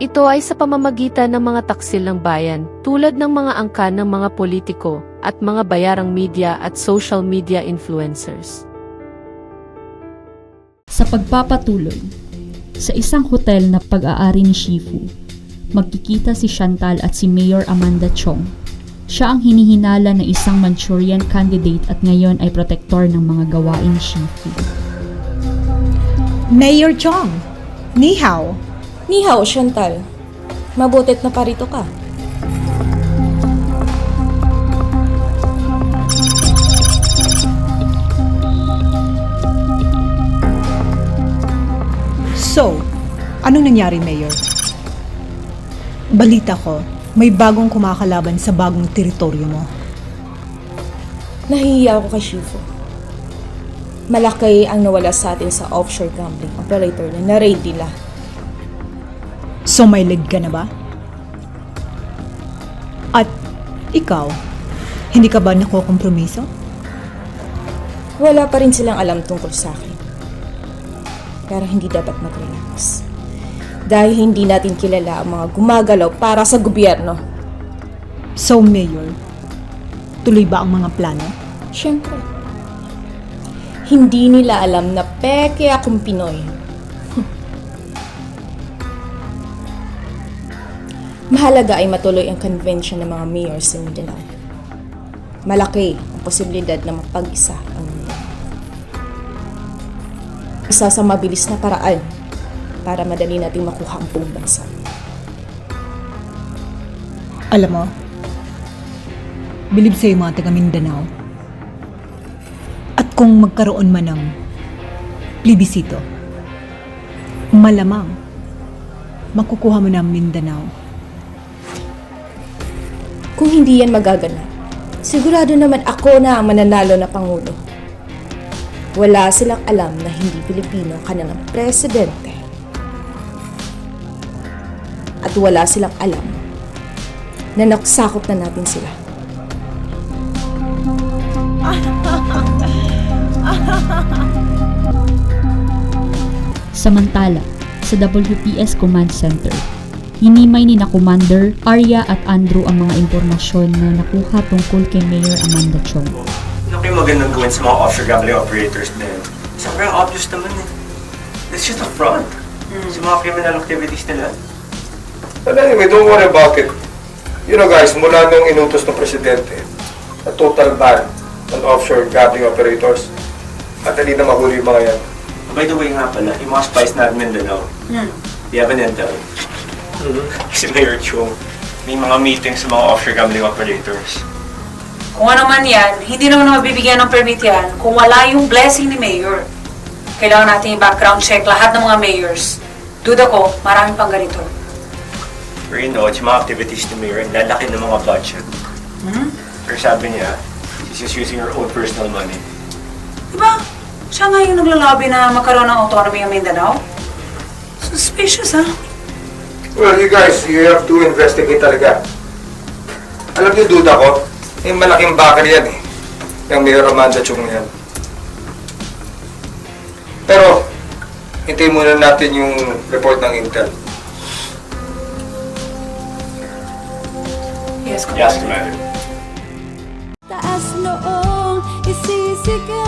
Ito ay sa pamamagitan ng mga taksil ng bayan tulad ng mga angkan ng mga politiko at mga bayarang media at social media influencers. Sa pagpapatuloy, sa isang hotel na pag-aari ni Shifu, magkikita si Chantal at si Mayor Amanda Chong. Siya ang hinihinala na isang Manchurian candidate at ngayon ay protektor ng mga gawain ni Shifu. Mayor Chong, ni hao. Ni hao, Chantal. Mabutit na parito ka. So, anong nangyari, Mayor? Balita ko, may bagong kumakalaban sa bagong teritoryo mo. Nahihiya ako kay Shifu. Malaki ang nawala sa atin sa offshore gambling operator na na-raid nila. So, may lead ka na ba? At ikaw, hindi ka ba nakokompromiso? Wala pa rin silang alam tungkol sa akin. Pero hindi dapat mag-relax. Dahil hindi natin kilala ang mga gumagalaw para sa gobyerno. So, Mayor, tuloy ba ang mga plano? Siyempre. Hindi nila alam na peke akong Pinoy. Mahalaga ay matuloy ang convention ng mga mayors sa Mindanao. Malaki ang posibilidad na mapag-isa ang Mindanao. Isa sa mabilis na paraan para madali nating makuha ang buong bansa. Alam mo, bilib sa'yo mga taga Mindanao. At kung magkaroon man ng plebisito, malamang makukuha mo ang Mindanao. Kung hindi yan magaganap, sigurado naman ako na ang mananalo na Pangulo. Wala silang alam na hindi Pilipino ang kanilang presidente. At wala silang alam na naksakop na natin sila. Samantala, sa WPS Command Center, hinimay ni na Commander Arya at Andrew ang mga impormasyon na nakuha tungkol kay Mayor Amanda Chong. Ano kayo magandang gawin sa mga offshore gambling operators na yun? Sobrang obvious naman eh. It's just a front. Sa mga criminal activities nila. But anyway, don't worry about it. You know guys, mula nung inutos ng presidente, a total ban on offshore gambling operators, madali na mahuli yung mga yan. By the way nga pala, yung mga spies na Mindanao, they have an intel. Si Mayor Chung, may mga meetings sa mga offshore gambling operators. Kung ano man yan, hindi naman na mabibigyan ng permit yan kung wala yung blessing ni Mayor. Kailangan natin i-background check lahat ng mga mayors. Duda ko, maraming pang ganito. It's yung mga activities ni Mayor, ang lalaki ng mga budget. Pero sabi niya, she's just using her own personal money. Diba? Siya nga yung naglalabi na magkaroon ng autonomy ang Mindanao. Suspicious, ha? Well, you guys, you have to investigate talaga. Alam niyo, duda ko, may malaking bakal yan eh. Yung Mayor Amanda Chung yan. Pero, hintayin muna natin yung report ng Intel. Yes, Yes, Commander. Taas noong isisigaw